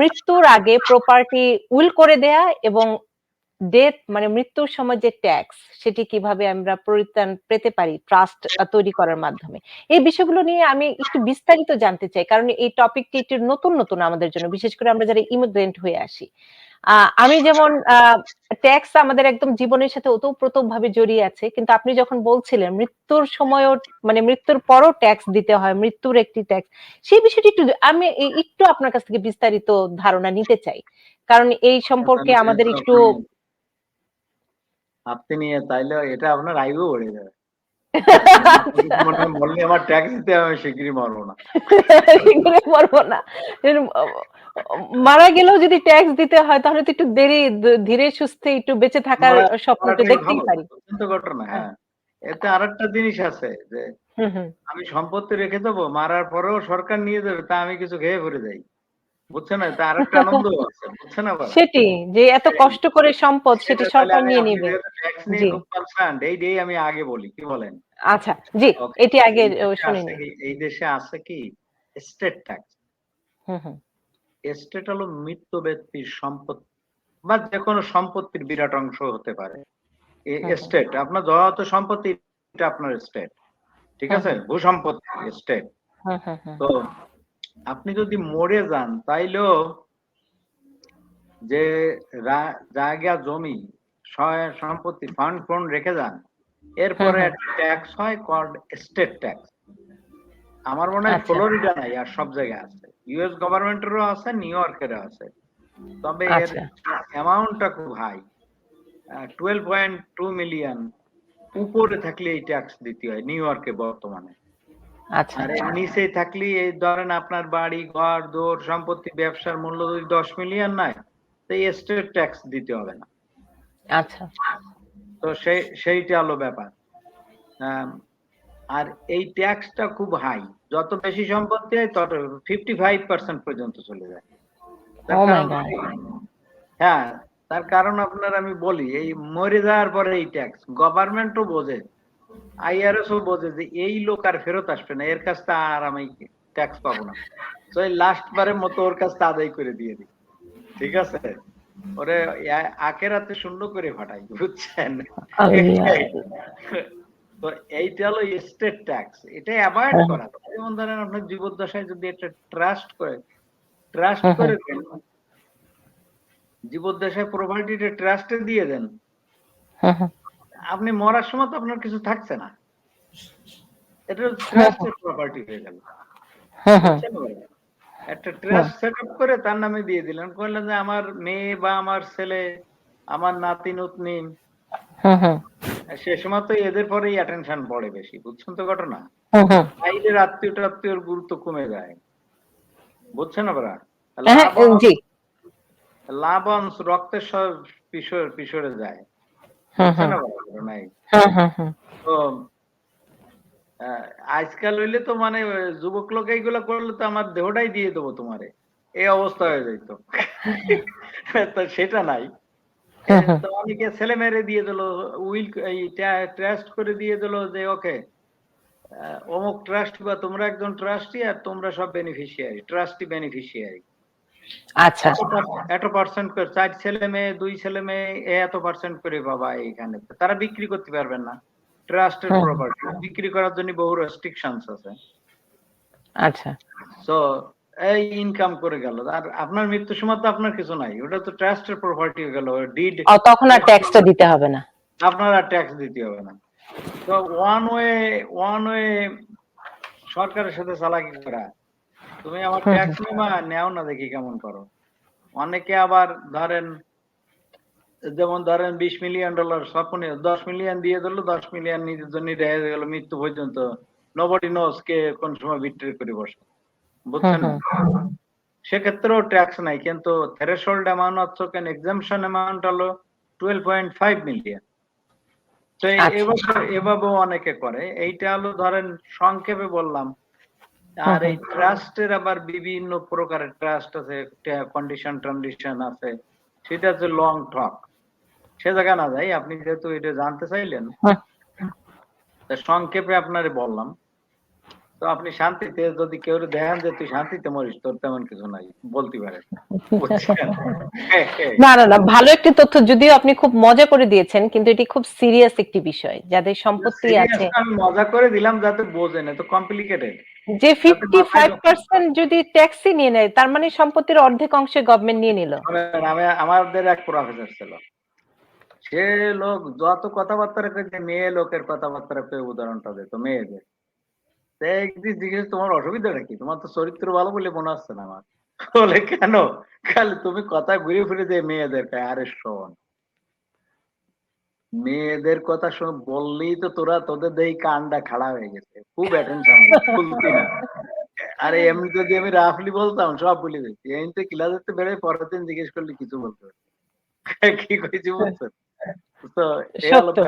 মৃত্যুর আগে property will করে দেয়া এবং ডেথ মানে মৃত্যুর সময় যে ট্যাক্স সেটি কীভাবে আমরা পরিত্রাণ পেতে পারি ট্রাস্ট তৈরি করার মাধ্যমে। এই বিষয়গুলো নিয়ে আমি একটু বিস্তারিত জানতে চাই, কারণ এই টপিকটি একটু নতুন নতুন আমাদের জন্য, বিশেষ করে আমরা যারা ইমিগ্রেন্ট হয়ে আসি। আমি যেমন ট্যাক্স আমাদের একদম জীবনের সাথে ওতপ্রোত ভাবে জড়িয়ে আছে কিন্তু আপনি যখন বলছিলেন মৃত্যুর সময়ও মানে মৃত্যুর পরও ট্যাক্স দিতে হয় মৃত্যুর একটি ট্যাক্স সেই বিষয়টি একটু আমি একটু আপনার কাছ থেকে বিস্তারিত ধারণা নিতে চাই। কারণ এই সম্পর্কে আমাদের একটু আপনি নিয়ে তাইলে এটা আপনার আইও বেড়ে যাবে। আমার ট্যাক্স দিতে আমি শিগগিরই মরবো না। এগুলো পারব না। মারা গেলেও যদি ট্যাক্স দিতে হয় তাহলে তো একটু দেরি ধীরে সুস্থে একটু বেঁচে থাকার স্বপ্নটা দেখতেই পারি। ঘটনা হ্যাঁ। এতে আরেকটা জিনিস আছে যে আমি সম্পত্তি রেখে দেবো মারার পরেও সরকার নিয়ে যাবে তা আমি কিছু খেয়ে ভরে যাই। বুঝছেন না? তা আরেকটা আনন্দ আছে বুঝছেন আবার? সেটি যে এত কষ্ট করে সম্পদ সেটি সরকার নিয়ে নিবে। ট্যাক্স নিয়ে খুব কনসার্ন এই দিয়ে আমি আগে বলি কি বলেন? আচ্ছা জি এটি আগে এই দেশে আছে শুনিনি কি- এই দেশে আছে কি? স্টেট ট্যাক্স হুম হুম। এস্টেট হলো মৃত্যু ব্যক্তির সম্পত্তি বা যে কোনো সম্পত্তির বিরাট অংশ হতে পারে। এই হুম হুম। এস্টেট আপনার যত সম্পত্তি এটা আপনার স্টেট ঠিক আছে? ভূ সম্পত্তি স্টেট তো আপনি যদি মরে যান তাইলেও যে জায়গা জমি সম্পত্তি ফান্ড ফন্ড রেখে যান এরপরে একটা ট্যাক্স হয় কল্ড স্টেট ট্যাক্স আমার মনে হয় আচ্ছা। ফ্লোরিডা নাই আর সব জায়গায় আছে। ইউএস গভর্নমেন্টেরও আছে নিউ ইয়র্কেরও আছে তবে এর। অ্যামাউন্টটা খুব high twelve point two million উপরে থাকলে এই ট্যাক্স দিতে হয় নিউ ইয়র্কে বর্তমানে আচ্ছা আর নিচে থাকলে এই ধরেন আপনার বাড়ি ঘর দোর সম্পত্তি ব্যবসার মূল্য যদি দশ মিলিয়ন নাই তো স্টেট ট্যাক্স দিতে হবে না আচ্ছা তো সেই সেইটা হলো ব্যাপার আর এই ট্যাক্সটা খুব হাই যত বেশি সম্পত্তি হয় তত ফিফটি ফাইভ পার্সেন্ট পর্যন্ত চলে যায়। Oh. হ্যাঁ তার কারণ আপনার আমি বলি এই মরে যাওয়ার পরে এই ট্যাক্স গভর্নমেন্টও বোঝে আইআরএস ও বোঝে যে এই লোক আর ফেরত আসবে না এর কাছ থেকে আর আমি ট্যাক্স পাবো না। তো এই লাস্ট বারের মতো ওর কাছ আদায় করে দিয়ে দিই। ঠিক আছে? ওরে আখেরাতে শূন্য করে ফাটাই বুঝছেন? তো এইটা হলো স্টেট ট্যাক্স এটা অ্যাভয়েড করা। যেমন ধরেন আপনার জীবদ্দশায় যদি একটা ট্রাস্ট করে ট্রাস্ট হুম হুম। করে দেন জীবদ্দশায় প্রপার্টিটা ট্রাস্টে দিয়ে দেন হুম আপনি মরার সময় তো আপনার কিছু থাকছে না। এটা ট্রাস্টের প্রপার্টি হয়ে গেল? একটা ট্রাস্ট সেট আপ করে তার নামে দিয়ে দিলেন। করলেন যে আমার মেয়ে বা আমার ছেলে আমার নাতি নতনি সে সময় তো এদের পরেই অ্যাটেনশন পড়ে বেশি বুঝছেন তো ঘটনা? হুম বাইরের আত্মীয় টাত্মীয়র গুরুত্ব কমে যায়। বুঝছেন আপনারা? হ্যাঁ লাভ রক্তের সব পিছর পিছরে যায়। তো আজকাল হইলে তো মানে যুবক লোক এইগুলো করলে তো আমার দেহটাই দিয়ে দেবো তোমারে। এই অবস্থা হয়ে যাইতো। সেটা নাই। তো অনেকে ছেলে মেরে দিয়ে দিল উইল এই ট্রাস্ট করে দিয়ে দিল যে ওকে অমুক ট্রাস্ট বা তোমরা একজন ট্রাস্টি আর তোমরা সব বেনিফিশিয়ারি ট্রাস্টি বেনিফিশিয়ারি। আচ্ছা। এত পার্সেন্ট করে চার ছেলে মেয়ে দুই ছেলে মেয়ে এ এত পার্সেন্ট করে বাবা এইখানে। তারা বিক্রি করতে পারবেন না। ট্রাস্টের। প্রপার্টি বিক্রি করার জন্য বহু রেস্ট্রিকশনস আছে। আচ্ছা। তো এই ইনকাম করে গেল। আর আপনার মৃত্যুর সময় তো আপনার কিছু নাই। ওটা তো ট্রাস্টের প্রপার্টি গেল। ডিড তখন আর ট্যাক্সটা দিতে হবে না। আপনার আর ট্যাক্স দিতে হবে না। তো ওয়ান ওয়ে ওয়ান ওয়ে সরকারের সাথে চালাকি করা। তুমি আমার ট্যাক্স নেবা নেও না দেখি কেমন করো। অনেকে আবার ধরেন যেমন ধরেন বিশ মিলিয়ন ডলার স্বপ্নে দশ মিলিয়ন দিয়ে দিল দশ মিলিয়ন নিজের জন্য রেখে গেল মৃত্যু পর্যন্ত। নোবডি নোস কে কোন সময় বিক্রি করে বসে। বুঝছেন? সেক্ষেত্রেও ট্যাক্স নাই কিন্তু থ্রেশহোল্ড অ্যামাউন্ট হচ্ছে কেন? এক্সামশন অ্যামাউন্ট হলো টুয়েলভ পয়েন্ট ফাইভ মিলিয়ন তো এই- আচ্ছা। এভাবে এভাবেও অনেকে করে। এইটা হলো ধরেন সংক্ষেপে বললাম। আর এই ট্রাস্টের আবার বিভিন্ন প্রকারের ট্রাস্ট আছে কন্ডিশন টন্ডিশন আছে। সেটা হচ্ছে লং টক সে জায়গা না যাই আপনি যেহেতু এটা জানতে চাইলেন সংক্ষেপে আপনারে বললাম। তো আপনি শান্তিতে যদি কেউ দেখেন যে তুই শান্তিতে মরিস তোর তেমন কিছু নাই বলতে পারে। না না না ভালো একটি তথ্য যদিও আপনি খুব মজা করে দিয়েছেন কিন্তু এটি খুব সিরিয়াস একটি বিষয় যাদের সম্পত্তি আছে। আমি মজা করে দিলাম যাতে বোঝেন এত কমপ্লিকেটেড যে ফিফটি ফাইভ পার্সেন্ট যদি ট্যাক্সই নিয়ে নেয় তার মানে সম্পত্তির অর্ধেক অংশে গভর্নমেন্ট নিয়ে নিল। আমি আমাদের এক প্রফেসর ছিল। সে লোক যত কথাবার্তা রেখেছে মেয়ে লোকের কথাবার্তা রেখে উদাহরণটা দিত মেয়েদের। তো একদিন জিজ্ঞেস তোমার অসুবিধাটা কি? তোমার তো চরিত্র ভালো বলে মনে হচ্ছে না আমার। বলে কেন? খালি তুমি কথা ঘুরে ফিরে যে মেয়েদের আরে শোন। মেয়েদের কথা শোন বললেই তো তোরা তোদের দেই কানটা খাড়া হয়ে গেছে। খুব অ্যাটেনশন না। আরে এমনি যদি আমি রাফলি বলতাম সব বলে দিচ্ছি এই তো ক্লাস ক্লাসে বেড়ে পরের দিন জিজ্ঞেস করলে কিছু বলতে। কি কইছি বুঝছ? তো।